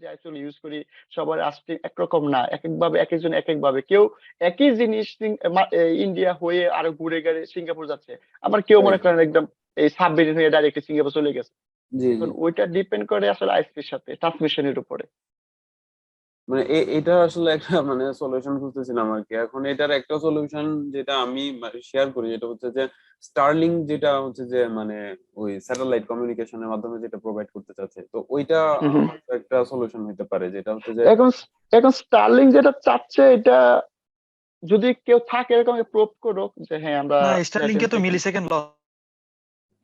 যে আসলে ইউজ করি সবার আসতে একরকম না এক একভাবে এক একজন এক একভাবে কেউ একই জিনিস ইন্ডিয়া হয়ে আরও ঘুরে গেলে সিঙ্গাপুর যাচ্ছে। আবার কেউ মনে করেন একদম এই সাবমেরিন হয়ে ডাইরেক্ট সিঙ্গাপুর চলে গেছে। ওইটা ডিপেন্ড করে আসলে আইএসপির সাথে ট্রান্সমিশনের উপরে। মানে এটা আসলে একটা মানে সলিউশন খুঁজতেছিলাম আর কি এখন এটার একটা সলিউশন যেটা আমি শেয়ার করি যেটা হচ্ছে যে স্টারলিং যেটা হচ্ছে যে মানে ওই স্যাটেলাইট কমিউনিকেশনের মাধ্যমে যেটা প্রোভাইড করতে চাচ্ছে। তো ওইটা। একটা সলিউশন হতে পারে যেটা হচ্ছে যে এখন এখন স্টারলিং যেটা চাচ্ছে এটা যদি কেউ থাকে এরকম প্রুভ করুক যে হ্যাঁ আমরা না স্টারলিংকে তো মিলি সেকেন্ড লস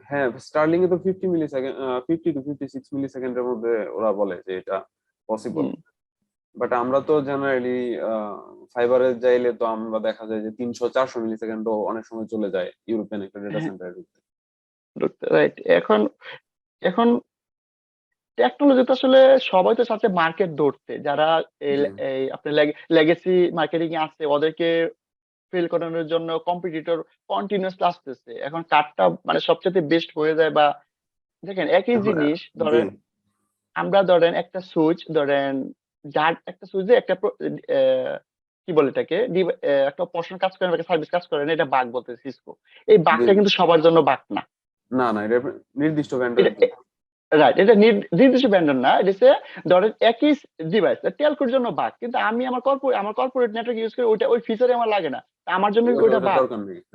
হ্যাঁ স্টারলিং এ তো fifty millisecond fifty two fifty six মিলি সেকেন্ডের মধ্যে ওরা বলে যে এটা পসিবল বাট আমরা তো জেনারেলি ফাইবারে যাইলে তো আমরা দেখা যায় যে তিনশো চারশো মিলি সেকেন্ডও অনেক সময় চলে যায় ইউরোপিয়ান একটা ডেটা হ্যাঁ। সেন্টারে ঢুকতে রাইট এখন এখন টেকনোলজি তো আসলে সবাই তো সাথে মার্কেট ধরতে। যারা এই আপনার লেগেসি মার্কেটিং এ আছে ওদেরকে ফেল করানোর জন্য কম্পিটিটর কন্টিনিউয়াসলি আসতেছে। এখন কার্ডটা মানে সবচেয়ে বেস্ট হয়ে যায় বা দেখেন একই জিনিস ধরেন আমরা ধরেন একটা সুইচ ধরেন যার একটা সুইচে একটা কি বলে এটাকে? একটা অপারেশন কাজ করে না একটা সার্ভিস কাজ করে না এটা বাগ বলতে সিসকো এই বাগটা কিন্তু সবার জন্য বাগ না। না না এটা নির্দিষ্ট ব্যান্ডের রাইট এটা নির্দিষ্ট ব্যান্ডের না এটা হচ্ছে ধরেন একই ডিভাইস টেলকোর জন্য বাগ কিন্তু আমি আমার কর্পোরেট আমার কর্পোরেট নেটওয়ার্ক ইউজ করি ওইটা ওই ফিচারে আমার লাগে না। আমার জন্য ওইটা বাগ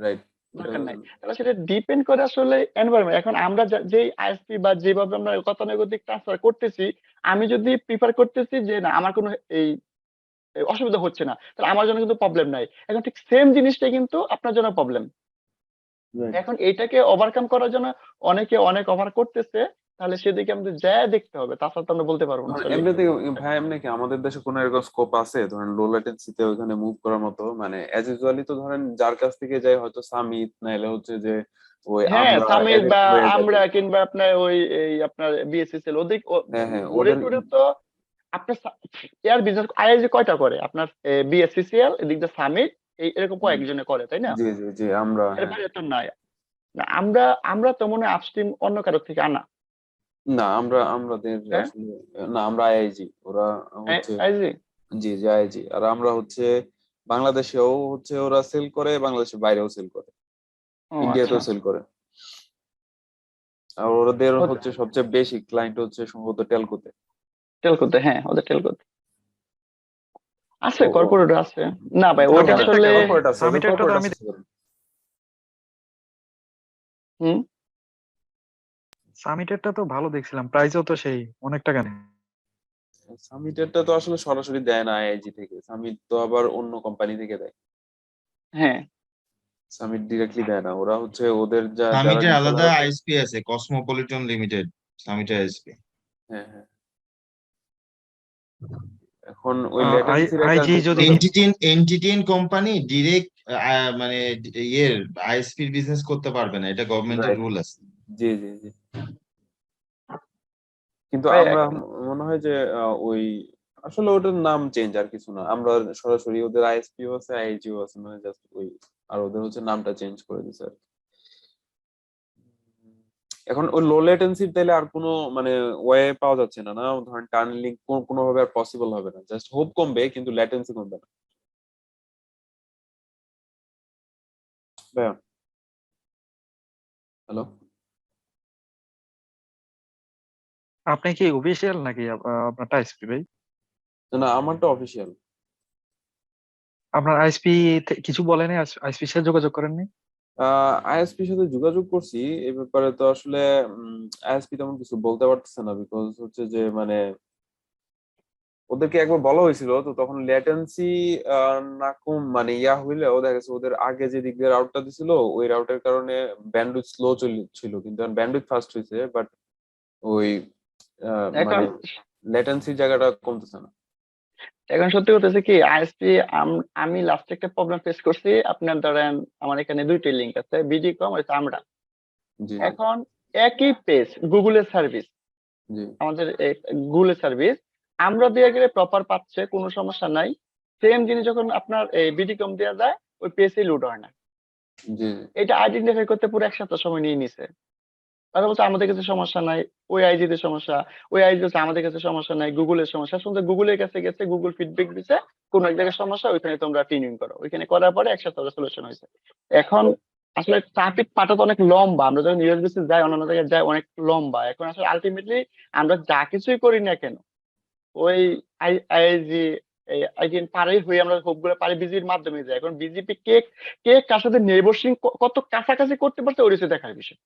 রাইট দরকার নাই। তাহলে সেটা ডিপেন্ড করে আসলে এনভায়রনমেন্ট এখন আমরা যে আইএসপি বা যেভাবে আমরা গতানুগতিক ট্রান্সফার করতেছি আমি যদি প্রিফার করতেছি যে না আমার কোনো এই এই অসুবিধা হচ্ছে না তাহলে আমার জন্য কিন্তু প্রবলেম নাই। এখন ঠিক সেম জিনিসটাই কিন্তু আপনার জন্য প্রবলেম এখন এটাকে ওভারকাম করার জন্য অনেকে অনেক ওভার করতেছে তাহলে সেদিকে আমাদের যা দেখতে হবে তাছাড়া তো আমরা বলতে পারব না। এমনিতে ভাই এমনি কি আমাদের দেশে কোনো এরকম স্কোপ আছে? ধরেন লো ল্যাটেন্সিতে ওখানে মুভ করার মতো? মানে অ্যাজ ইউজুয়ালি তো ধরেন যার কাছ থেকে যাই হয়তো সামিট নাইলে হচ্ছে যে ওই হ্যাঁ আমরা, সামির বা আমরা কিংবা আপনার ওই এই আপনার বিএসএসএল ওদের হ্যাঁ হ্যাঁ ওরে ওদের টোরে তো আপনার এয়ার বিজনেস আইআইজি কয়টা করে? আপনার বিএসসিসিএল এদিক দিয়ে সামিট এই এরকম কয়েকজনে করে তাই না? জি জি জি আমরা এর হ্যাঁ। বাইরে তো নাই। আমরা আমরা তো মনে হয় আপস্ট্রিম অন্য কারও থেকে আনা। না আমরা আমাদের হ্যাঁ? আসলে না আমরা আইআইজি ওরা হচ্ছে আইজি জি জি আইআইজি আর আমরা হচ্ছে বাংলাদেশেও হচ্ছে ওরা সেল করে বাংলাদেশের বাইরেও সেল করে। ইন্ডিয়াতেও সেল করে। আর ওদের হচ্ছে সবচেয়ে বেশি ক্লায়েন্ট হচ্ছে সম্ভবত টেলকোতে টেলকোতে হ্যাঁ ওদের টেলকোতে আছে কর্পোরেট আছে। না ভাই ওটা আসলে একটা Corporate সামিটেরটা তো ভালো দেখছিলাম প্রাইসও তো সেই অনেক টাকা নেই সামিটেরটা তো আসলে সরাসরি দেয় না আইআইজি থেকে সামিট তো আবার অন্য কোম্পানি থেকে দেয়। হ্যাঁ। সামিট ডিরেক্টলি দেয় না ওরা হচ্ছে ওদের যা যারা সামিটের আলাদা আইএসপি আছে কসমোপলিটন লিমিটেড সামিটের আইএসপি হ্যাঁ হ্যাঁ। এখন ওই IG যদি- এনটিটিন এনটিটিন কোম্পানি ডিরেক্ট মানে ইয়ের আইএসপির বিজনেস করতে পারবে না এটা গভর্নমেন্টের. রুল আছে। জি জি জি। কিন্তু আমরা মনে হয় যে ওই আসলে ওটার নাম চেঞ্জ আর কিছু না। আমরা সরাসরি ওদের আইএসপিও আছে আইজিও আছে মানে জাস্ট ওই আর ওদের হচ্ছে নামটা চেঞ্জ করে দিছে আর এখন ওই লো লেটেন্সির তাইলে আর কোনো মানে ওয়ে পাওয়া যাচ্ছে না না? ধরেন টানেলিং কোনো ভাবে আর পসিবল হবে না। জাস্ট হোপ কমবে কিন্তু ল্যাটেন্সি কমবে না। হ্যালো আপনি কি অফিসিয়াল নাকি আপ- আপনারটা আইএসপি ভাই? না আমারটা অফিসিয়াল আপনার আইএসপি কিছু বলেনি? আইএসপির সাথে যোগাযোগ করেননি? আইএসপির সাথে যোগাযোগ করছি। এই ব্যাপারে তো আসলে আইএসপি তেমন কিছু বলতে পারতেছে না বিকজ হচ্ছে যে মানে ওদেরকে একবার বলা হয়েছিল তো তখন ল্যাটেন্সি না কম মানে ইয়া হইলেও দেখা গেছে ওদের আগে যে দিক দিয়ে রাউটটা দিছিল ওই রাউটের কারণে ব্যান্ডউইথ স্লো ছিল। কিন্তু ব্যান্ডউইথ ফাস্ট হয়েছে বাট ওই মানে ল্যাটেন্সির জায়গাটা কমতেছে না। এখন সত্যি কথা কি আইএসপি আমি লাস্টে একটা প্রবলেম ফেস করছি আপনার ধরেন আমার এখানে দুইটি লিঙ্ক আছে বিডি কম আর আমরা এখন একই পেজ গুগলের সার্ভিস আমাদের গুগলের সার্ভিস আমরা দিয়ে গেলে প্রপার পাচ্ছে কোনো সমস্যা নাই। সেম জিনিস যখন আপনার এই বিডি কম দেওয়া যায় ওই পেজে লোড হয় না। এটা আইডেন্টিফাই করতে পুরো এক সপ্তাহ সময় নিয়ে নিছে। তারা বলছে, আমাদের কাছে সমস্যা নাই। ওই আইজি তে সমস্যা, ওই আইজি বলছে আমাদের কাছে সমস্যা নাই গুগলের সমস্যা। শুনতে গুগলের কাছে গেছে গুগল ফিডব্যাক দিছে, কোন এক জায়গায় সমস্যা, ওইখানে তোমরা টিউনিং করো। ওইখানে করার পরে একসাথে সলিউশন হয়েছে। এখন আসলে ট্রাফিক পাটা তো অনেক লম্বা, আমরা যখন ইউএসবিসি যাই, অন্যান্য জায়গায় যাই, অনেক লম্বা। এখন আসলে আলটিমেটলি আমরা যা কিছুই করি না কেন, ওই আই আইজি আইজিন পারেই হয়ে আমরা হোপগুলো পারি বিজির মাধ্যমে যাই। এখন বিজেপি কে কে কার সাথে নেবরশিং কত কাছাকাছি করতে পারছে, ওর দেখার বিষয়।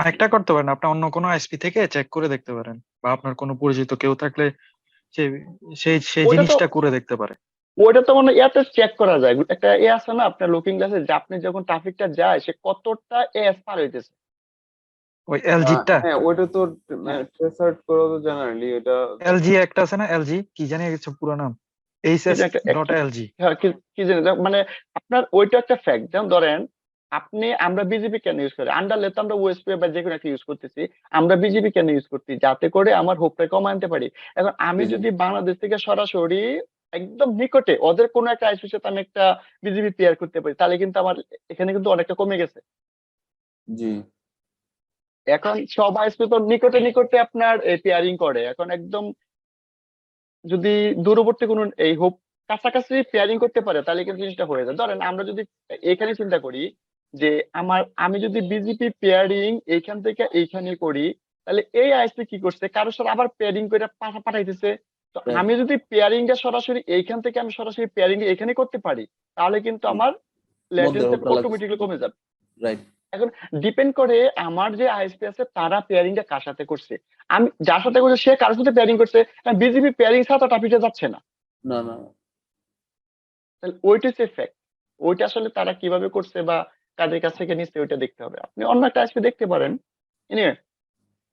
আরেকটা করতে পারেন আপনি অন্য কোনো আইএসপি থেকে চেক করে দেখতে পারেন বা আপনার কোনো পরিচিত কেউ থাকলে সেই সেই জিনিসটা করে দেখতে পারে। ওইটা তো মানে ইয়াতে চেক করা যায়। একটা এ আছে না আপনার লুকিং গ্লাসে যে আপনি যখন ট্রাফিকটা যায় সে কতটা এস পার হইতেছে? ওই এলজিটা হ্যাঁ ওইটা তো ট্রেসার্ট করা তো জেনারেলি এটা এলজি একটা আছে না এলজি কি জানি কিছু পুরো নাম। এইচএস ডট এলজি হ্যাঁ, কি কি জানি মানে আপনার ওইটা একটা ফ্যাক্ট যেমন ধরেন আপনি আমরা বিজেপি কেন ইউজ করি? আন্ডারলে তো আমরা ওএসপি বা যে কোনো একটা ইউজ করতেছি। আমরা বিজেপি কেন ইউজ করছি? যাতে করে আমার হোপটা কম আনতে পারি। এখন আমি। যদি বাংলাদেশ থেকে সরাসরি একদম নিকটে ওদের কোনো একটা আইসির সাথে আমি একটা বিজেপি পেয়ার করতে পারি তাহলে কিন্তু আমার এখানে কিন্তু অনেকটা কমে গেছে। জি। এখন সব আইসপি তো নিকটে নিকটে আপনার পেয়ারিং করে। এখন একদম যদি দূরবর্তী কোনো এই হোপ কাছাকাছি পেয়ারিং করতে পারে তাহলে কিন্তু জিনিসটা হয়ে যায়। ধরেন আমরা যদি এখানে চিন্তা করি যে আমার আমি যদি বিজেপি পেয়ারিং এইখান থেকে এইখানে করি তাহলে এই আইসপি কি করছে? কারোর সাথে আবার পেয়ারিং করে পাঠা- পাঠাইতেছে। তো আমি যদি পেয়ারিংটা সরাসরি এইখান থেকে আমি সরাসরি পেয়ারিং এখানে করতে পারি তাহলে কিন্তু আমার ল্যাটেন্সি। অটোমেটিকলি কমে যাবে। রাইট ডিপেন্ড করে আমার যে আইএসপি আছে তারা পেয়ারিংটা কার সাথে করছে? আমি যার সাথে করছে সে কার সাথে পেয়ারিং করছে? বিজেপি পেয়ারিং ছাড়া তো টপিকটা যাচ্ছে না। না না। তাহলে ওইটা হচ্ছে ফ্যাক্ট ওইটা আসলে তারা কীভাবে করছে বা কাদের কাছ থেকে নিচ্ছে ওইটা দেখতে হবে। আপনি অন্য একটা আইএসপি দেখতে পারেন।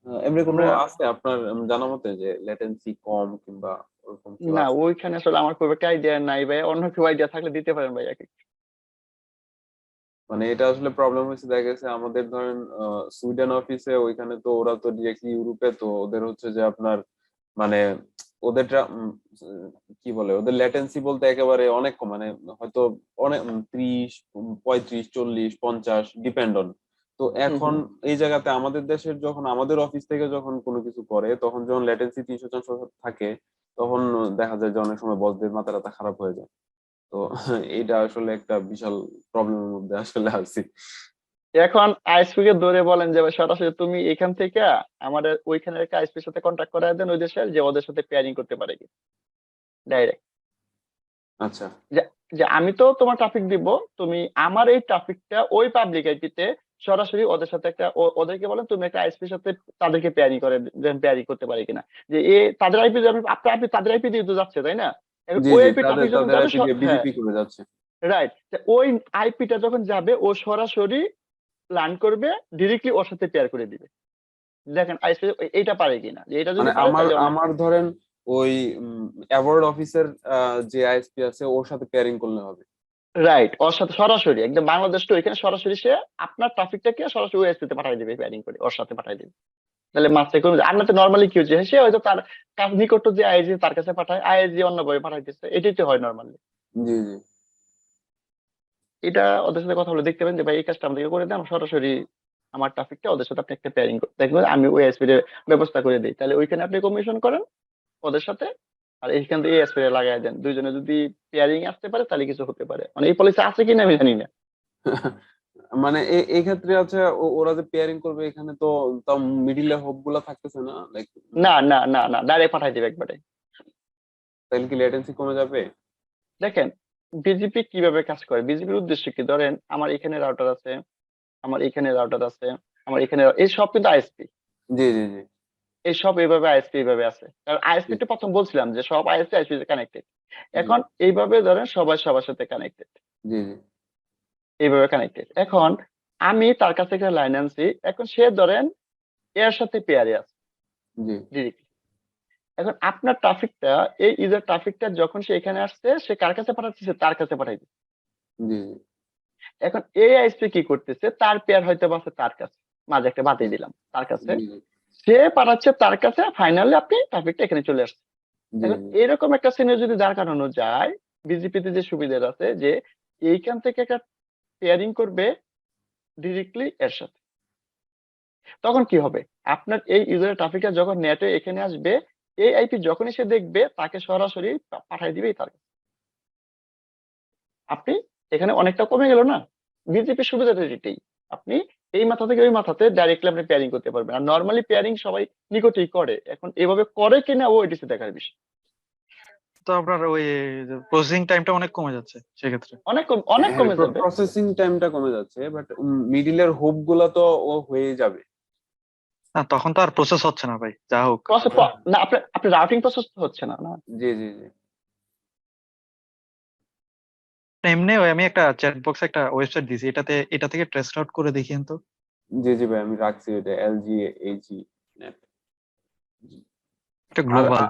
আহ, এমনি কোনো আছে আপনার জানা মতে যে লেটেন্সি কম কিংবা ওরকম না ওইখানে আসলে আমার খুব একটা আইডিয়া নাই ভাই। অন্য কেউ আইডিয়া থাকলে দিতে পারেন ভাই এক মানে এটা আসলে প্রবলেম হয়েছে দেখা গেছে আমাদের ধরেন আহ, সুইডেন অফিসে ওইখানে তো ওরা তো ডিরেক্টলি ইউরোপে তো ওদের হচ্ছে যে আপনার মানে ওদের কি বলে ওদের ল্যাটেন্সি বলতে একেবারে অনেক কম মানে হয়তো অনেক ত্রিশ পঁয়ত্রিশ চল্লিশ পঞ্চাশ ডিপেন্ড অন তো এখন এই জায়গাতে আমাদের দেশের যখন আমাদের অফিস থেকে যখন কোনো কিছু করে তখন যখন ল্যাটেন্সি তিনশো চারশো থাকে তখন দেখা যায় যে অনেক সময় বসদের মাথা টাথা খারাপ হয়ে যায়। তো এইটা আসলে একটা বিশাল প্রবলেমের মধ্যে আসলে আছি। এখন আইএসপি কে ধরে বলেন যে সরাসরি তুমি এখান থেকে আমাদের ওইখানের একটা আইএসপির সাথে কন্ট্যাক্ট করায় দেন ওই দেশের যে ওদের সাথে পেয়ারিং করতে পারে কি। ডাইরেক্ট আচ্ছা। যে আমি তো তোমার ট্রাফিক দিব তুমি আমার এই ট্রাফিকটা ওই পাবলিক আইপিতে সরাসরি ওদের সাথে একটা ওদেরকে বলেন তুমি একটা আইএসপির সাথে তাদেরকে পেয়ারিং করে দেন পেয়ারিং করতে পারি কিনা। যে এ তাদের আইপি আপনার আইপি তাদের আইপি দিয়ে তো যাচ্ছে তাই না? ওই আইপি ট্রাফিক যখন যাবে করে রাইট ওই আইপিটা যখন যাবে ও সরাসরি প্ল্যান করবে ডিরেক্টলি ওর সাথে পেয়ার করে দিবে। দেখেন এইটা পারে কিনা যে এটা যদি মানে আমার আমার ধরেন ওই অ্যাওয়ার্ড অফিসের যে আইএসপি আছে ওর সাথে পেয়ারিং করলে হবে। রাইট ওর সাথে সরাসরি একদম বাংলাদেশ তো এখানে সরাসরি সে আপনার ট্রাফিকটাকে সরাসরি ওএসপি তে পাঠিয়ে দিবে পেয়ারিং করে ওর সাথে পাঠিয়ে দিবে। তাহলে যায়। আর না তো নর্মালি কি হচ্ছে সে হয়তো তার কাজ নিকট যে আইজি তার কাছে পাঠায় আইজি অন্য ভাবে পাঠাইতেছে এটাই তো হয় নর্মালি জি জি। এটা ওদের সাথে কথা বলে দেখতে পারেন যে ভাই এই কাজটা আমাদেরকে করে দেন সরাসরি আমার ট্রাফিকটা ওদের সাথে আপনি একটা পেয়ারিং দেখবেন আমি ওএসপি এর ব্যবস্থা করে দিই। তাহলে ওইখানে আপনি কমিশন করেন ওদের সাথে আর এইখান থেকে এসপি লাগাই দেন। দুইজনে যদি পেয়ারিং আসতে পারে তাহলে কিছু হতে পারে। মানে এই পলিসি আছে কিনা আমি জানি না। মানে এই ক্ষেত্রে আছে ও- ওরা যে পেয়ারিং করবে এখানে তো তাও মিডিলে হোপগুলা থাকতেছে না? লাইক না না না না ডাইরেক্ট পাঠাই দিবে একবারে। তাহলে কি লেটেন্সি কমে যাবে? দেখেন বিজেপি কীভাবে কাজ করে? বিজেপির উদ্দেশ্য কি? ধরেন আমার এখানে রাউটার আছে আমার এখানে রাউটার আছে আমার এখানে এই সব কিন্তু আইএসপি জি জি জি। এই সব এইভাবে আইএসপি এইভাবে আছে। কারণ আইএসপি তো প্রথম বলছিলাম যে সব আইএসপি আইএসপি কানেক্টেড এখন এইভাবে ধরেন সবাই সবার সাথে কানেক্টেড জি জি। এইভাবে কানেক্টেড এখন আমি তার কাছে একটা লাইন আনছি। এখন সে ধরেন এর সাথে পেয়ারে আছে। জি। ডিরেক্টলি এখন আপনার ট্রাফিকটা এই ইউজার ট্রাফিকটা যখন সে এখানে আসছে সে কার কাছে পাঠাচ্ছে? তার কাছে পাঠাই দিচ্ছে জি জি এখন এই আইএসপি কি করতেছে? তার পেয়ার হয়তো আছে তার কাছে। মাঝে একটা বাতিল দিলাম তার কাছে। সে পাঠাচ্ছে তার কাছে ফাইনালি আপনি ট্রাফিকটা এখানে চলে আসছে। এরকম একটা সিনিয়র যদি দাঁড় করানো যায় বিজেপিতে যে সুবিধা আছে যে এইখান থেকে একটা পেয়ারিং করবে ডিরেক্টলি এর সাথে। তখন কি হবে? আপনার এই ইউজারের ট্রাফিকটা যখন নেটে এখানে আসবে এই আইপি যখনই সে দেখবে তাকে সরাসরি পা- পাঠায় দিবেই তার আপনি এখানে অনেকটা কমে গেল না? বিজেপি সুবিধাটা এটাই আপনি এই মাথা থেকে ওই মাথাতে ডাইরেক্টলি আপনি পেয়ারিং করতে পারবেন। আর নর্মালি পেয়ারিং সবাই নিকটেই করে। এখন এভাবে করে কিনা ও এটিসি দেখার বিষয়। তো আপনার ওই প্রসেসিং টাইমটা অনেক কমে যাচ্ছে সেক্ষেত্রে। অনেক কম অনেক কমে যাবে। প্রসেসিং টাইমটা কমে যাচ্ছে বাট মিডিলের হোপগুলা তো ও হয়ে যাবে। না তখন তো আর প্রসেস হচ্ছে না ভাই যা হোক। না আপনার আপনার রাউটিং প্রসেস হচ্ছে না না? জি জি জি। এমনি ওই আমি একটা চ্যাট বক্সে একটা ওয়েবসাইট দিয়েছি এটাতে এটা থেকে ট্রেস আউট করে দেখিয়েন তো। জি জি ভাই আমি রাখছি এটা এলজি এইচজি নেট একটা গ্লোবাল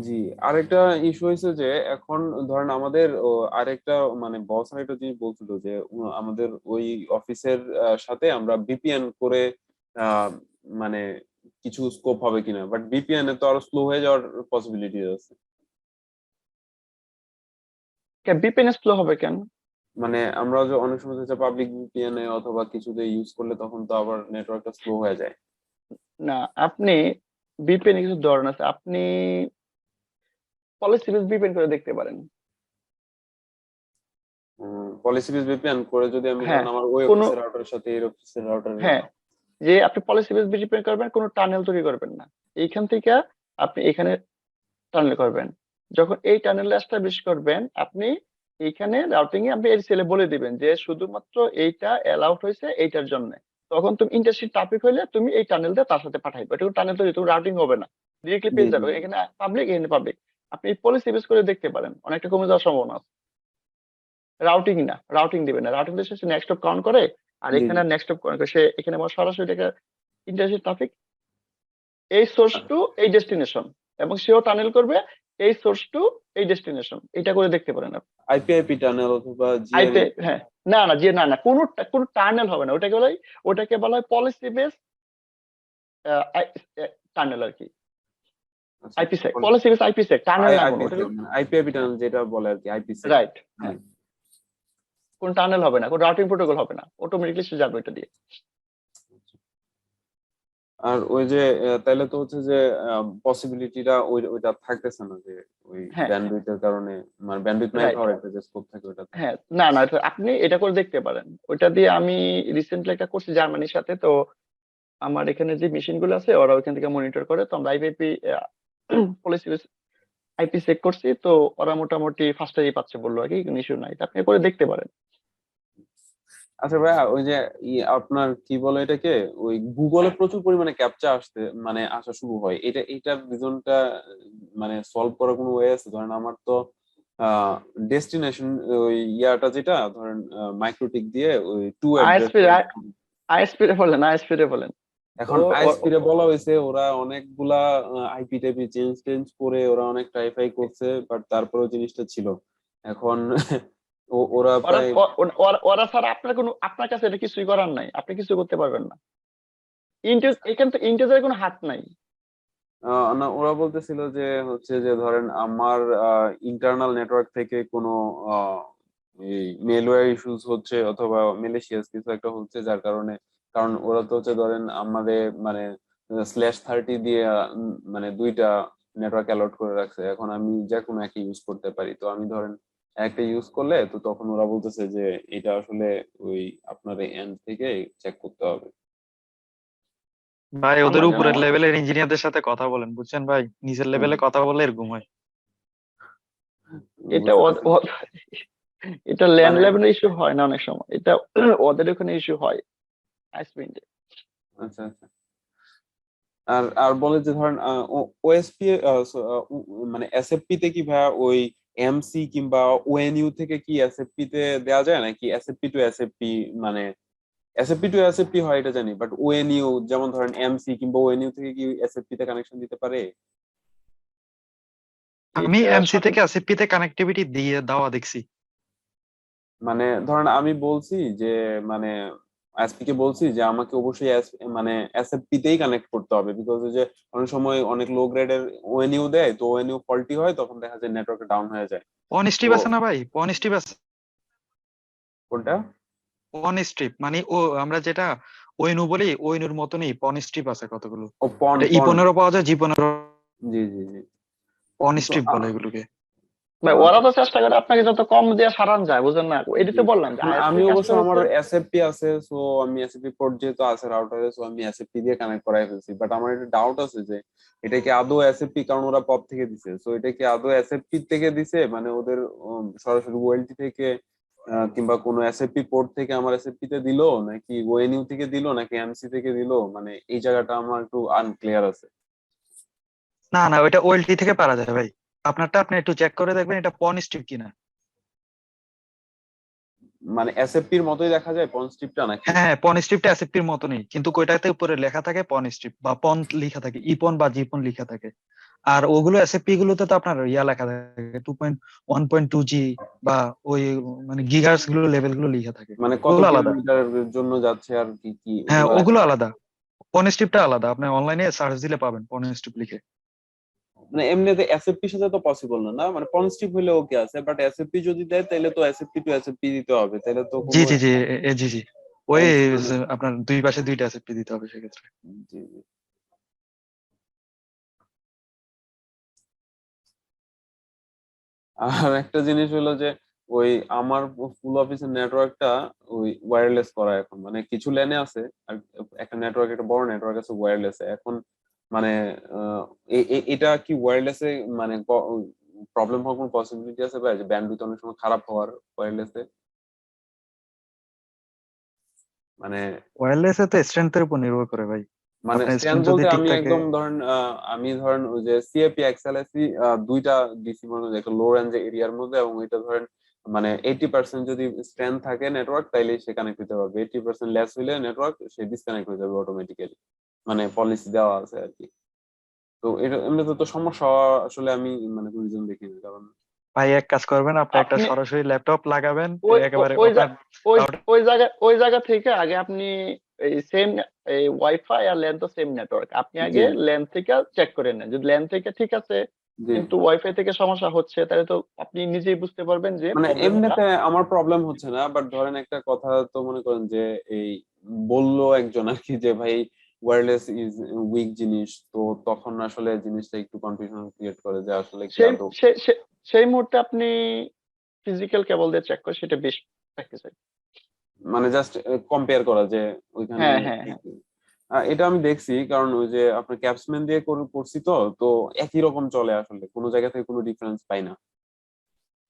জি আরেকটা ইস্যু হয়েছে যে এখন ধরেন আমাদের আরেকটা মানে বস আরেকটা জিনিস বলছিল যে আমাদের ওই অফিসের সাথে আমরা বিপিএন করে আহ, মানে কিছু স্কোপ হবে কিনা বাট বিপিএন এ তো আরও স্লো হয়ে যাওয়ার পসিবিলিটি আছে। বিপিএন স্লো হবে কেন? মানে আমরা যে অনেক সময় হচ্ছে পাবলিক ভিপিএন এ অথবা কিছুতে ইউজ করলে তখন তো আবার নেটওয়ার্কটা স্লো হয়ে যায়। না আপনি বিপিএন কিছু ধরন আছে। আপনি পলিসি বেস বিপিএন করে দেখতে পারেন। পলিসি বেস ভিপিএন করে যদি আমি হ্যাঁ, আমার ওই কোনো- রাউটারের সাথে এই রাউটার হ্যাঁ যে আপনি পলিসি বেস বিপিএন করবেন কোনো টানেল তৈরি করবেন না। এইখান থেকে আপনি এখানে টানেল করবেন। যখন এই টানেল এস্টাবলিশ করবেন আপনি এইখানে রাউটিং এ আপনি এলসিএল বলে দিবেন যে শুধুমাত্র এইটা অ্যালাউড হয়েছে এইটার জন্য। তখন তুমি ইন্টারসিট ট্রাফিক হইলে তুমি এই টানেল দিয়ে তার সাথে পাঠাইবে। এটা টানেল তৈরি তুমি রাউটিং হবে না। ডিরেক্টলি পেয়ে যাবে। এখানে পাবলিক এখানে পাবলিক আপনি পলিসি বেস করে দেখতে পারেন। অনেকটা কমে যাওয়ার সম্ভাবনা আছে। রাউটিং না রাউটিং দিবে না। রাউটিং দিয়ে নেক্সট অফ কাউন্ট করে আর এখানে নেক্সট অফ সে এখানে আমার সরাসরি দেখা ইন্টারসিট ট্রাফিক এই সোর্স টু এই ডেস্টিনেশন এবং সেও টানেল করবে এই সোর্স টু এই ডেস্টিনেশন এটা করে দেখতে পারেন আপনি। আইপি আইপি টানেল অথবা আইপি হ্যাঁ। না না যে না না কোনো কোনো টানেল হবে না ওটাকে বলা হয় ওটাকে বলা হয় পলিসি বেস টানেল আর কি। IPsec policy base IPsec tunnel না কোনো আইপি আইপি টানেল যেটা বলে আর কি আইপি রাইট হ্যাঁ। কোন টানেল হবে না কোন রাউটিং প্রোটোকল হবে না অটোমেটিকলি সে যাবে ওটা দিয়ে। আর ওই যে তাইলে তো হচ্ছে যে পসিবিলিটিটা ওই ওইটা থাকতেছে না যে ওই। ব্যান্ডউইথের কারণে মানে ব্যান্ডউইথ Right. হওয়ার একটা যে স্কোপ থাকে ওটা হ্যাঁ না না আপনি এটা করে দেখতে পারেন। ওইটা দিয়ে আমি রিসেন্টলি একটা করছি জার্মানির সাথে তো আমার এখানে যে মেশিনগুলো আছে ওরা ওইখান থেকে মনিটর করে তো আমরা আইপিপি পলিসি আইপি চেক করছি তো ওরা মোটামুটি ফার্স্ট ফাস্টারই পাচ্ছে বলল আর কি ইস্যু নাই। আপনি করে দেখতে পারেন। আচ্ছা ভাইয়া ওই যে ই আপনার কি বলে এটাকে? ওই গুগলে প্রচুর পরিমাণে ক্যাপচা আসতে মানে আসা শুরু হয়। এটা এটার রিজনটা মানে সলভ করার কোনো ওয়ে আছে? ধরেন আমার তো ডেস্টিনেশন ওই ইয়াটা যেটা ধরেন মাইক্রোটিক দিয়ে ওই টু আইএসপি রে বলেন আইএসপি রে বলেন। এখন আইএসপি রে বলা হয়েছে ওরা অনেকগুলা আইপি টাইপি চেঞ্জ টেঞ্জ করে ওরা অনেক ট্রাইফাই করছে বাট তারপরেও জিনিসটা ছিল। এখন ওরা ওরা স্যার আপনার কোনো আপনার কাছে এটা কিছুই করার নাই। আপনি কিছু করতে পারবেন না। ইন্টেজ এখান থেকে ইন্টেজের কোনো হাত নাই। না ওরা বলতেছিল যে হচ্ছে যে ধরেন আমার ইন্টারনাল নেটওয়ার্ক থেকে কোনো এই মেলওয়্যার ইস্যুস হচ্ছে অথবা মেলেশিয়াস কিছু একটা হচ্ছে যার কারণে কারণ ওরা তো হচ্ছে ধরেন আমাদের মানে স্ল্যাশ থার্টি দিয়ে মানে দুইটা নেটওয়ার্ক অ্যালট করে রাখছে। এখন আমি যে কোনো একটা ইউজ করতে পারি। তো আমি ধরেন একটা ইউজ করলে তো তখন ওরা বলতেছে যে এটা আসলে ওই আপনার এন্ড থেকে চেক করতে হবে। ভাই ওদের উপরের লেভেলের ইঞ্জিনিয়ারদের সাথে কথা বলেন বুঝছেন ভাই? নিচের লেভেলে কথা বলে এরকম হয়। এটা এটা ল্যান্ড লেভেলে ইস্যু হয় না অনেক সময়। এটা ওদের ওখানে ইস্যু হয়। আইসপিন্ডে আচ্ছা আচ্ছা। আর আর বলে যে ধরেন ওএসপি মানে এসএফপি তে কি ভাইয়া ওই এমসি কিংবা ওএনইউ থেকে কি এসএফপি তে দেওয়া যায়? নাকি এসএফপি টু এসএফপি মানে এসএফপি টু এসএফপি হয় এটা জানি বাট ওএনইউ যেমন ধরেন এমসি কিংবা ওএনইউ থেকে কি এসএফপি তে কানেকশন দিতে পারে? আমি এমসি থেকে আসিপি তে কানেক্টিভিটি দিয়ে দেওয়া দেখছি। মানে ধরেন আমি বলছি যে মানে এসপি কে বলছি যে আমাকে অবশ্যই মানে এসএফপি তেই কানেক্ট করতে হবে বিকজ যে অনেক সময় অনেক লো গ্রেডের ওএনইউ দেয় তো ওএনইউ ফল্টি হয় তখন দেখা যায় নেটওয়ার্ক ডাউন হয়ে যায়। ওয়ান স্ট্রিপ আছে না ভাই? ওয়ান স্ট্রিপ আছে। কোনটা? ওয়ান স্ট্রিপ মানে ও আমরা যেটা ওইনু বলি ওইনুর মতনই পন স্ট্রিপ আছে কতগুলো? ও পন ই পন পনেরো পাওয়া যায় জি পনেরো জি জি জি। পন স্ট্রিপ বলে এগুলোকে। ভাই ওরা তো চেষ্টা করে আপনাকে যত কম দিয়ে সারান যায় বুঝেন না? এটি তো বললাম আমি- অবশ্য আমার এসএফপি আছে সো আমি এসএফপি পোর্ট যেহেতু আছে রাউটারে সো আমি এসএফপি দিয়ে কানেক্ট করাই ফেলছি। বাট আমার একটা ডাউট আছে যে এটা কি আদৌ এসএফপি কারণ ওরা পপ থেকে দিছে। সো এটা কি আদৌ এসএফপি থেকে দিছে? মানে ওদের সরাসরি ওয়েলটি থেকে কিংবা কোনো এসএফপি পোর্ট থেকে আমার এসএফপি তে দিলো? নাকি ওএনইউ থেকে দিলো? নাকি এমসি থেকে দিলো? মানে এই জায়গাটা আমার একটু আনক্লিয়ার আছে। না না ওইটা ওএলটি থেকে পারা যায় ভাই। আপনারটা আপনি একটু চেক করে দেখবেন এটা পন স্ট্রিপ কিনা। মানে এসএফপির মতোই দেখা যায় পন স্ট্রিপটা নাকি? হ্যাঁ পন স্ট্রিপটা এসএফপির মতনই। কিন্তু ওইটাতে উপরে লেখা থাকে পন স্ট্রিপ বা পন লেখা থাকে ইপন বা জিপন লেখা থাকে। আর ওগুলো এসএফপি গুলোতে তো আপনার ইয়া লেখা থাকে two point one point two G বা ওই মানে গিগার্সগুলো লেভেলগুলো লেখা থাকে। মানে কত। কিলোমিটারের জন্য যাচ্ছে আর কি কি হ্যাঁ ওগুলো আলাদা। পন স্ট্রিপটা আলাদা। আপনি অনলাইনে সার্চ দিলে পাবেন পন স্ট্রিপ লিখে। মানে এমনিতে এসএফপি সাথে তো পসিবল না না? মানে পনস্টিপ হলে ওকে আছে বাট এসএফপি যদি দেয় তাহলে তো এসএফপি টু এসএফপি দিতে হবে তাহলে তো জি জি জি জি জি। ওই আপনার দুই পাশে দুইটা এসএফপি দিতে হবে সেক্ষেত্রে। জি জি। আর একটা জিনিস হলো যে ওই আমার ফুল অফিসের নেটওয়ার্কটা ওই ওয়্যারলেস করা এখন। মানে কিছু লেনে আছে আর একটা নেটওয়ার্ক একটা বড় নেটওয়ার্ক আছে ওয়্যারলেস এখন মানে এটা কি ওয়্যারলেসে মানে প্রবলেম হওয়ার কোনো পসিবিলিটি আছে যে ব্যান্ডউইথ অনেক সময় খারাপ হওয়ার ওয়্যারলেসে মানে ওয়্যারলেস এ তো স্ট্রেংথের উপর নির্ভর করে ভাই। মানে স্ট্যান্ড বলতে আমি একদম ধরেন আমি ধরেন ওই যে সিএপি এক্সএলএসি দুইটা ডিসি মধ্যে একটা লো রেঞ্জ এরিয়ার মধ্যে এবং এটা ধরেন মানে এইটি পার্সেন্ট যদি স্ট্রেংথ থাকে নেটওয়ার্ক তাইলে সে কানেক্ট হতে পারবে। এইটি পার্সেন্ট লেস হইলে নেটওয়ার্ক সে ডিসকানেক্ট হয়ে যাবে অটোমেটিক্যালি মানে পলিসি দেওয়া আছে আর কি। তো এটা এমনিতে তো সমস্যা আসলে আমি মানে রিজন দেখি না কারণ ভাই এক কাজ করবেন আপনি একটা আপনি- সরাসরি ল্যাপটপ লাগাবেন ওই- একেবারে ওই জায়গা ওই জায়গা থেকে আগে আপনি এই সেম এই ওয়াইফাই আর ল্যান তো সেম নেটওয়ার্ক আপনি আগে। ল্যান থেকে চেক করে নেন। যদি ল্যান থেকে ঠিক আছে কিন্তু ওয়াইফাই থেকে সমস্যা হচ্ছে তাহলে তো আপনি নিজেই বুঝতে পারবেন যে মানে এমনিতে আমার প্রবলেম হচ্ছে না বাট ধরেন একটা কথা তো মনে করেন যে এই বলল একজন আর কি যে ভাই ওয়্যারলেস ইজ উইক জিনিস তো তখন আসলে জিনিসটা একটু কনফিউশন ক্রিয়েট করে যে আসলে সেই মুহূর্তে আপনি ফিজিক্যাল কেবল দিয়ে চেক করে সেটা বেশ প্র্যাকটিস হয়। মানে জাস্ট কম্পেয়ার করা যে ওইখানে হ্যাঁ, হ্যাঁ, হ্যাঁ। এটা আমি দেখছি কারণ ওই যে আপনার ক্যাপসম্যান দিয়ে করছি তো তো একই রকম চলে আসলে কোনো জায়গা থেকে কোনো ডিফারেন্স পাই না।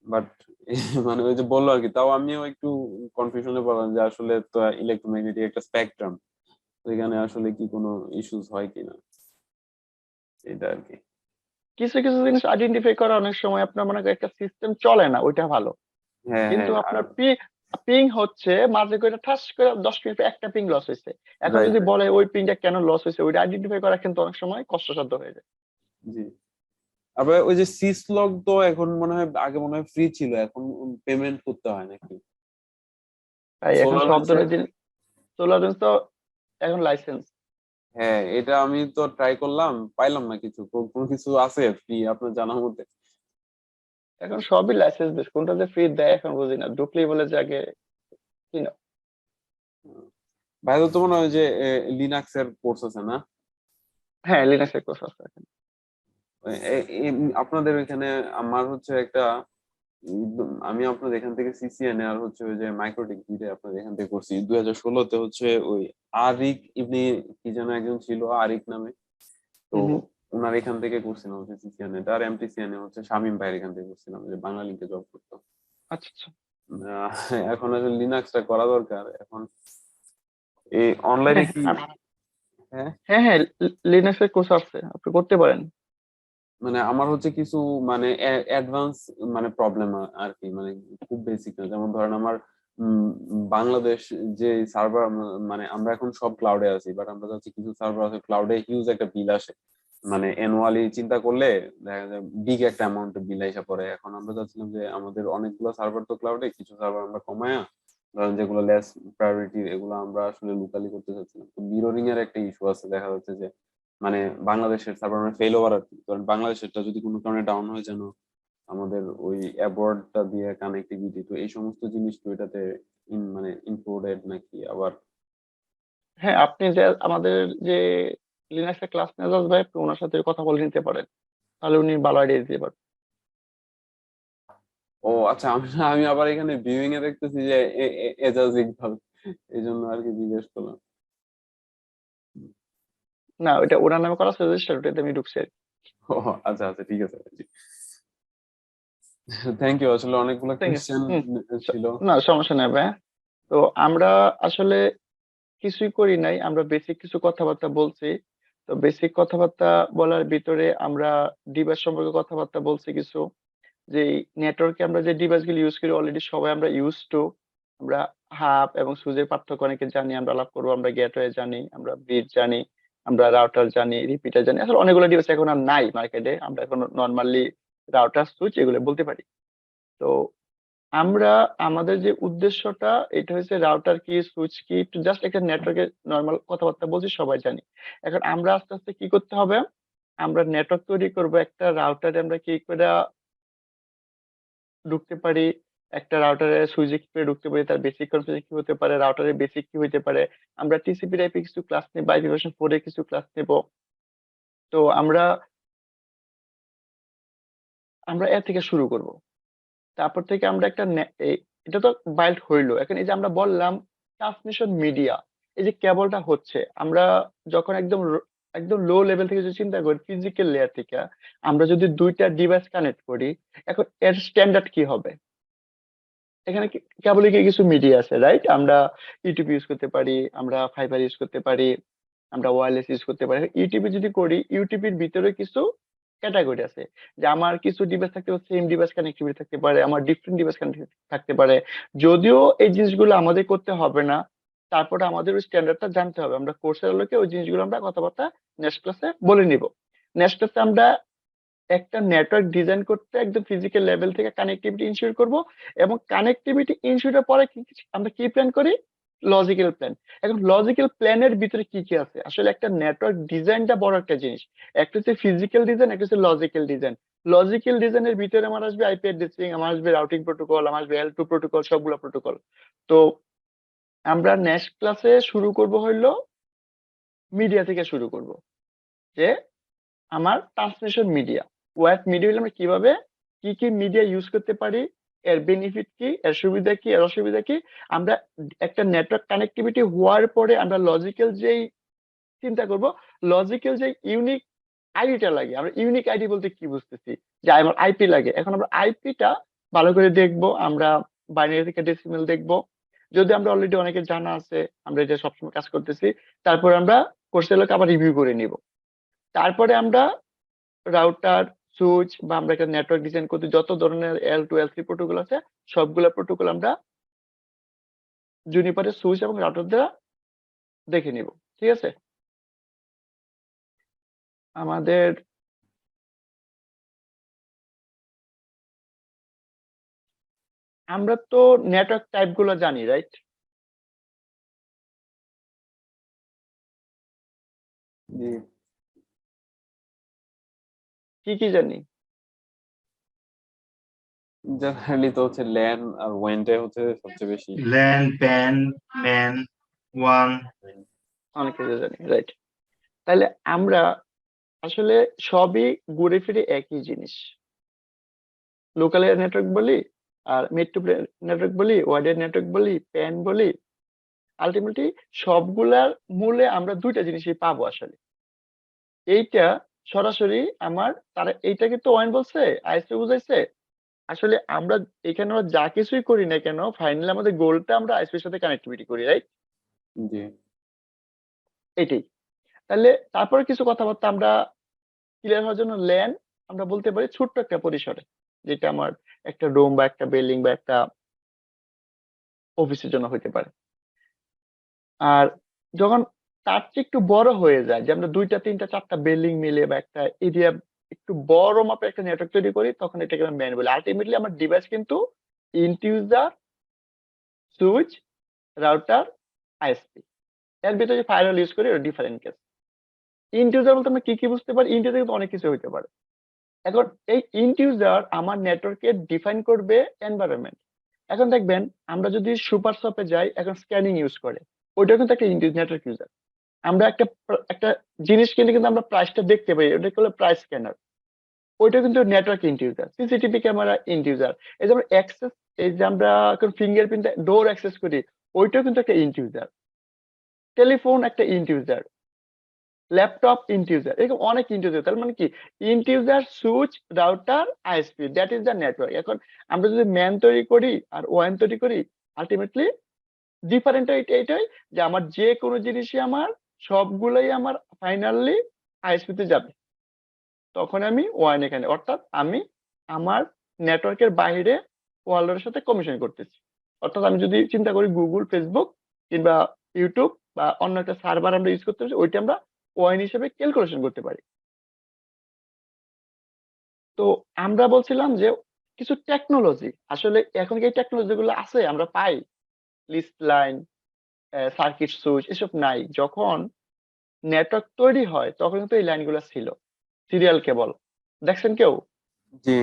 বাট মানে ওই যে বলল আর কি তাও আমিও একটু কনফিউশনে পড়লাম যে আসলে তো ইলেকট্রোম্যাগনেটিক একটা স্পেকট্রাম এখানে আসলে কি কোনো ইস্যুস হয় কিনা? এটা আর কি। কিছু কিছু জিনিস আইডেন্টিফাই করা অনেক সময় আপনার মনে একটা সিস্টেম চলে না ওইটা ভালো। হ্যাঁ কিন্তু হ্যাঁ, আপনার পি পিং হচ্ছে মাঝে করে ঠাস করে দশ মিনিট একটা পিং লস হয়েছে এখন যদি বলে ওই পিংটা কেন লস হয়েছে ওইটা আইডেন্টিফাই করা কিন্তু অনেক সময় কষ্টসাধ্য হয়ে যায়। জি। আবার ওই যে সিসলগ তো এখন মনে হয় আগে মনে হয় ফ্রি ছিল এখন পেমেন্ট করতে হয় নাকি? তাই এখন সব ধরনের এর- জিনিস সোলার তো এখন লাইসেন্স হ্যাঁ এটা আমি তো ট্রাই করলাম পাইলাম না কিছু। কোনো কিছু আছে ফ্রি আপনার জানা মতে এখন সবই লাইসেন্স বেস কোনটা যে ফ্রি দেয় এখন বুঝি না। ঢুকলেই বলে যে আগে বাইরে তো মনে হয় যে লিনাক্স এর কোর্স আছে না? হ্যাঁ লিনাক্সের কোর্স আছে আপনাদের এখানে আমার হচ্ছে একটা আমি আপনাদের এখান থেকে সিসিএন আর হচ্ছে ওই যে মাইক্রোটেক দুইটাই আপনাদের এখান থেকে করছি। দুই হাজার ষোলোতে হচ্ছে ওই আরিক ইবনি কি যেন একজন ছিল আরিক নামে। তো ওনার এখান থেকে করছিলাম হচ্ছে সিসিএন এটা আর এমটিসিএন হচ্ছে শামীম ভাইয়ের এখান থেকে করছিলাম যে বাংলা লিঙ্কে জব করতো। আচ্ছা আচ্ছা। এখন আসলে লিনাক্সটা করা দরকার। এখন এই অনলাইনে কি হ্যাঁ হ্যাঁ হ্যাঁ লিনাক্সের কোর্স আছে। আপনি করতে পারেন। মানে আমার হচ্ছে কিছু মানে অ্যাডভান্স মানে প্রবলেম আর কি মানে খুব বেসিক না। যেমন ধরেন আমার বাংলাদেশ যে সার্ভার মানে আমরা এখন সব ক্লাউডে আছি বাট আমরা যাচ্ছি কিছু সার্ভার আছে ক্লাউডে হিউজ একটা বিল আসে। মানে অ্যানুয়ালি চিন্তা করলে দেখা যায় বিগ একটা অ্যামাউন্ট বিল এসে পড়ে। এখন আমরা চাচ্ছিলাম যে আমাদের অনেকগুলো সার্ভার তো ক্লাউডে কিছু সার্ভার আমরা কমায়া, ধরেন যেগুলো লেস প্রায়োরিটি এগুলো আমরা আসলে লোকালি করতে চাচ্ছিলাম। তো মিররিং এর একটা ইস্যু আছে, দেখা যাচ্ছে যে মানে বাংলাদেশের সার্ভার মানে ফেল ওভার আর কি কারণ বাংলাদেশেরটা যদি কোনো কারণে ডাউন হয় যেন আমাদের ওই অ্যাবোর্ডটা দিয়ে কানেক্টিভিটি তো এই সমস্ত জিনিস তো এটাতে ইন মানে ইনক্লুডেড নাকি আবার? হ্যাঁ আপনি যে আমাদের যে লিনাক্সের ক্লাস নেজাজ ভাই আপনি ওনার সাথে কথা বলে নিতে পারেন। তাহলে উনি ভালো আইডিয়া দিতে পারবেন ও আচ্ছা আমি আমি আবার এখানে ভিউইং এ দেখতেছি যে এজাজ ইকবাল এই জন্য আর কি জিজ্ঞেস করলাম। না ওইটা ওনার নামে করা সাজেস্টার ওটাতে আমি ঢুকছি আর কি। ও আচ্ছা আচ্ছা ঠিক আছে থ্যাংক ইউ আসলে অনেকগুলো Thank you. কোশ্চেন ছিল। না সমস্যা নাই ভাই তো আমরা আসলে কিছুই করি নাই আমরা বেসিক কিছু কথাবার্তা বলছি। তো বেসিক কথাবার্তা বলার ভিতরে আমরা ডিভাইস সম্পর্কে কথাবার্তা বলছি কিছু। যে নেটওয়ার্কে আমরা যে ডিভাইসগুলো ইউজ করি অলরেডি সবাই আমরা ইউজ টু আমরা হাব এবং সুজের পার্থক্য অনেকে জানি আমরা আলাপ করব আমরা গেটওয়ে জানি আমরা ব্রিজ জানি। আমরা রাউটার জানি রিপিটার জানি, আসলে অনেকগুলো ডিভাইস এখন আর নাই মার্কেটে আমরা এখন নর্মালি রাউটার সুইচ এগুলো বলতে পারি। তো আমরা, আমাদের যে উদ্দেশ্যটা, এটা হচ্ছে রাউটার কি সুইচ কি জাস্ট একটা নেটওয়ার্কের নর্মাল কথাবার্তা বলছি, সবাই জানি। এখন আমরা আস্তে আস্তে কি করতে হবে? আমরা নেটওয়ার্ক তৈরি করব, একটা রাউটারে আমরা কি করে ঢুকতে পারি? একটা রাউটারে সুইচে কি ঢুকতে পারি, তার বেসিক কনফিগারেশন কি হতে পারে রাউটারের বেসিক কি হতে পারে, আমরা টিসিপি টাইপে কিছু ক্লাস নেব আইপি ভার্সন ফোরে কিছু ক্লাস নেব। তো আমরা আমরা এর থেকে শুরু করব। তারপর থেকে আমরা একটা এটা তো বাইল্ড হইল। এখন এই যে আমরা বললাম ট্রান্সমিশন মিডিয়া এই যে কেবলটা হচ্ছে, আমরা যখন একদম একদম লো লেভেল থেকে যদি চিন্তা করি ফিজিক্যাল লেয়ার থেকে, আমরা যদি দুইটা ডিভাইস কানেক্ট করি, এখন এর স্ট্যান্ডার্ড কি হবে? এখানে কেবলই কিছু মিডিয়া আছে রাইট আমরা ইউটিউব ইউজ করতে পারি, আমরা ফাইবার ইউজ করতে পারি, আমরা ওয়ারলেস ইউজ করতে পারি। ইউটিউবে যদি করি ইউটিউবের ভিতরে কিছু ক্যাটাগরি আছে। যে আমার কিছু ডিভাইস থাকতে পারে সেম ডিভাইস কানেক্টিভিটি থাকতে পারে, আমার ডিফারেন্ট ডিভাইস কানেক্টিভিটি থাকতে পারে। যদিও এই জিনিসগুলো আমাদের করতে হবে না, তারপরে আমাদের ওই স্ট্যান্ডার্ডটা জানতে হবে। আমরা কোর্সের আলোকে ওই জিনিসগুলো আমরা কথাবার্তা নেক্সট ক্লাসে বলে নিব। নেক্সট ক্লাসে আমরা একটা নেটওয়ার্ক ডিজাইন করতে একদম ফিজিক্যাল লেভেল থেকে কানেক্টিভিটি ইনশিওর করব এবং কানেক্টিভিটি ইনশিওরের পরে আমরা কি প্ল্যান করি? লজিক্যাল প্ল্যান এখন লজিক্যাল প্ল্যানের ভিতরে কি কি আছে? আসলে একটা নেটওয়ার্ক ডিজাইনটা বড় একটা জিনিস। একটা হচ্ছে ফিজিক্যাল ডিজাইন একটা হচ্ছে লজিক্যাল ডিজাইন লজিক্যাল ডিজাইনের ভিতরে আমার আসবে আইপি অ্যাড্রেসিং আমার আসবে রাউটিং প্রোটোকল আমার আসবে এল টু প্রোটোকল সবগুলো প্রোটোকল তো আমরা নেক্সট ক্লাসে শুরু করব হইল মিডিয়া থেকে শুরু করব। যে আমার ট্রান্সমিশন মিডিয়া ওয়েব মিডিয়া আমরা কীভাবে, কি কি মিডিয়া ইউজ করতে পারি, এর বেনিফিট কি, এর সুবিধা কি, এর অসুবিধা কি, আমরা একটা নেটওয়ার্ক কানেক্টিভিটি হওয়ার পরে আমরা লজিক্যাল যেই চিন্তা করব লজিক্যাল যে ইউনিক আইডিটা লাগে, আমরা ইউনিক আইডি বলতে কি বুঝতেছি? যে আমার আইপি লাগে। এখন আমরা আইপিটা ভালো করে দেখব, আমরা বাইনারি থেকে ডেসিমেল দেখব। যদি আমরা অলরেডি অনেকে জানা আছে, আমরা এটা সবসময় কাজ করতেছি, তারপর আমরা কোর্সেলকে আবার রিভিউ করে নিব। তারপরে আমরা রাউটার সুইচ বা আমরা একটা নেটওয়ার্ক ডিজাইন করতে যত ধরনের L two L three protocol আছে, সবগুলো প্রোটোকল আমরা জুনিপারের সুইচ এবং রাউটার দ্বারা দেখে নিব, ঠিক আছে? আমাদের আমরা তো নেটওয়ার্ক টাইপগুলো জানি রাইট জি। কি কি জানি? জেনারেলি তো হচ্ছে ল্যান আর ওয়েনটাই হচ্ছে সবচেয়ে বেশি। ল্যান প্যান ম্যান ওয়ান। অনেক কিছু জানি রাইট তাহলে আমরা আসলে সবই ঘুরে ফিরে একই জিনিস। লোকাল নেটওয়ার্ক বলি আর মেট্রো নেটওয়ার্ক বলি ওয়াইডের নেটওয়ার্ক বলি প্যান বলি আলটিমেটলি সবগুলার মূলে আমরা দুইটা জিনিসই পাবো আসলে। এইটা সরাসরি আমার তারা এইটাকে তো ওয়াইন বলছে আইসি বুঝাইছে। আসলে আমরা এখানে আমরা যা কিছুই করি না কেন ফাইনালি আমাদের গোলটা আমরা আইসির সাথে কানেক্টিভিটি করি রাইট জি। এটাই। তাহলে তারপরে কিছু কথাবার্তা আমরা ক্লিয়ার হওয়ার জন্য ল্যান আমরা বলতে পারি ছোট্ট একটা পরিসরে যেটা আমার একটা রুম বা একটা বিল্ডিং বা একটা অফিসের জন্য হইতে পারে। আর যখন তার চেয়ে একটু বড় হয়ে যায়। যে আমরা দুইটা, তিনটা, চারটা বিল্ডিং মিলে বা একটা এরিয়া একটু বড় মাপে একটা নেটওয়ার্ক তৈরি করি, তখন এটাকে আমরা ম্যান বলি। আলটিমেটলি আমার ডিভাইস কিন্তু ইন্টিউজার সুইচ রাউটার আইএসপি এর ভিতরে যে ফায়ারওয়াল ইউজ করি ওটা ডিফারেন্ট কেস ইন্টিউজার বলতে আমরা কি কি বুঝতে পারি? ইন্টিউজার কিন্তু অনেক কিছু হইতে পারে। এখন এই ইন্টিউজার আমার নেটওয়ার্কে ডিফাইন করবে এনভায়রনমেন্ট এখন দেখবেন, আমরা যদি সুপার শপে যাই, এখন স্ক্যানিং ইউজ করে ওইটা কিন্তু একটা নেটওয়ার্ক ইউজার আমরা একটা একটা জিনিস কিনে কিন্তু আমরা প্রাইসটা দেখতে পাই ওটা হলো প্রাইস স্ক্যানার ওইটা কিন্তু network end user CCTV camera end user এই যে আমরা অ্যাক্সেস এই যে আমরা এখন ফিঙ্গারপ্রিন্ট ডোর অ্যাক্সেস করি, ওইটাও কিন্তু একটা ইন্টিউজার টেলিফোন একটা ইন্টিউজার ল্যাপটপ ইন্টিউজার এরকম অনেক ইন্টিউজার তার মানে কি? ইন্টিউজার switch router ISP that is the network এখন আমরা যদি ম্যান তৈরি করি আর ওয়ান তৈরি করি আলটিমেটলি ডিফারেন্ট এটাই, যে আমার যে কোনো জিনিসই আমার সবগুলোই আমার ফাইনালি আইএসপি তে যাবে। তখন আমি ওয়ান এখানে, অর্থাৎ আমি আমার নেটওয়ার্কের বাইরে ওয়ার্ল্ডের সাথে কমিশন করতেছি। অর্থাৎ আমি যদি চিন্তা করি গুগল ফেসবুক কিংবা ইউটিউব বা অন্য একটা সার্ভার আমরা ইউজ করতে পারি, ওইটা আমরা ওয়াইন হিসেবে ক্যালকুলেশন করতে পারি। তো আমরা বলছিলাম যে কিছু টেকনোলজি আসলে এখন কি টেকনোলজি গুলো আছে? আমরা পাই। লিস্ট লাইন সার্কিট সুইচ এসব নাই। যখন নেটওয়ার্ক তৈরি হয় তখন কিন্তু এই লাইনগুলো ছিল। সিরিয়াল কেবল দেখছেন কেউ? জি।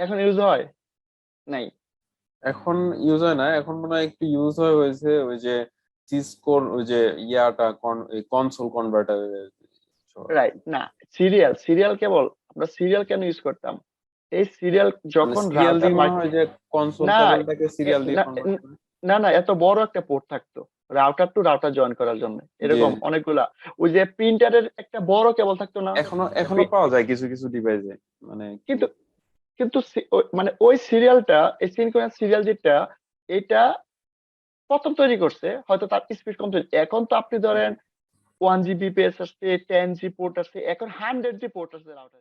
এখন ইউজ হয়? নাই। এখন ইউজ হয় না। এখন মনে হয় একটু ইউজ হয় হয়েছে ওই যে সিসকোর ওই যে ইয়াটা কনসোল কনভার্টার রাইট না সিরিয়াল সিরিয়াল কেবল আমরা সিরিয়াল কেন ইউজ করতাম? এই সিরিয়াল যখন সিরিয়াল দিয়ে হয় যে কনসোল সিরিয়াল দিয়ে না, না এত বড় একটা পোর্ট থাকতো। রাউটার টু রাউটার জয়েন করার জন্য। এরকম। অনেকগুলা। ওই যে প্রিন্টারের একটা বড় কেবল থাকতো না? এখনও এখনও পাওয়া যায় কিছু কিছু ডিভাইসে মানে কিন্তু কিন্তু মানে ওই সিরিয়ালটা এই সিনক্রোনাস সিরিয়াল যেটা এটা প্রথম তৈরি করছে হয়তো তার স্পিড কম ছিল। এখন তো আপনি ধরেন ওয়ান জিবি পেস আসছে টেন জি পোর্ট আসছে এখন হান্ড্রেড জি পোর্ট আসছে রাউটার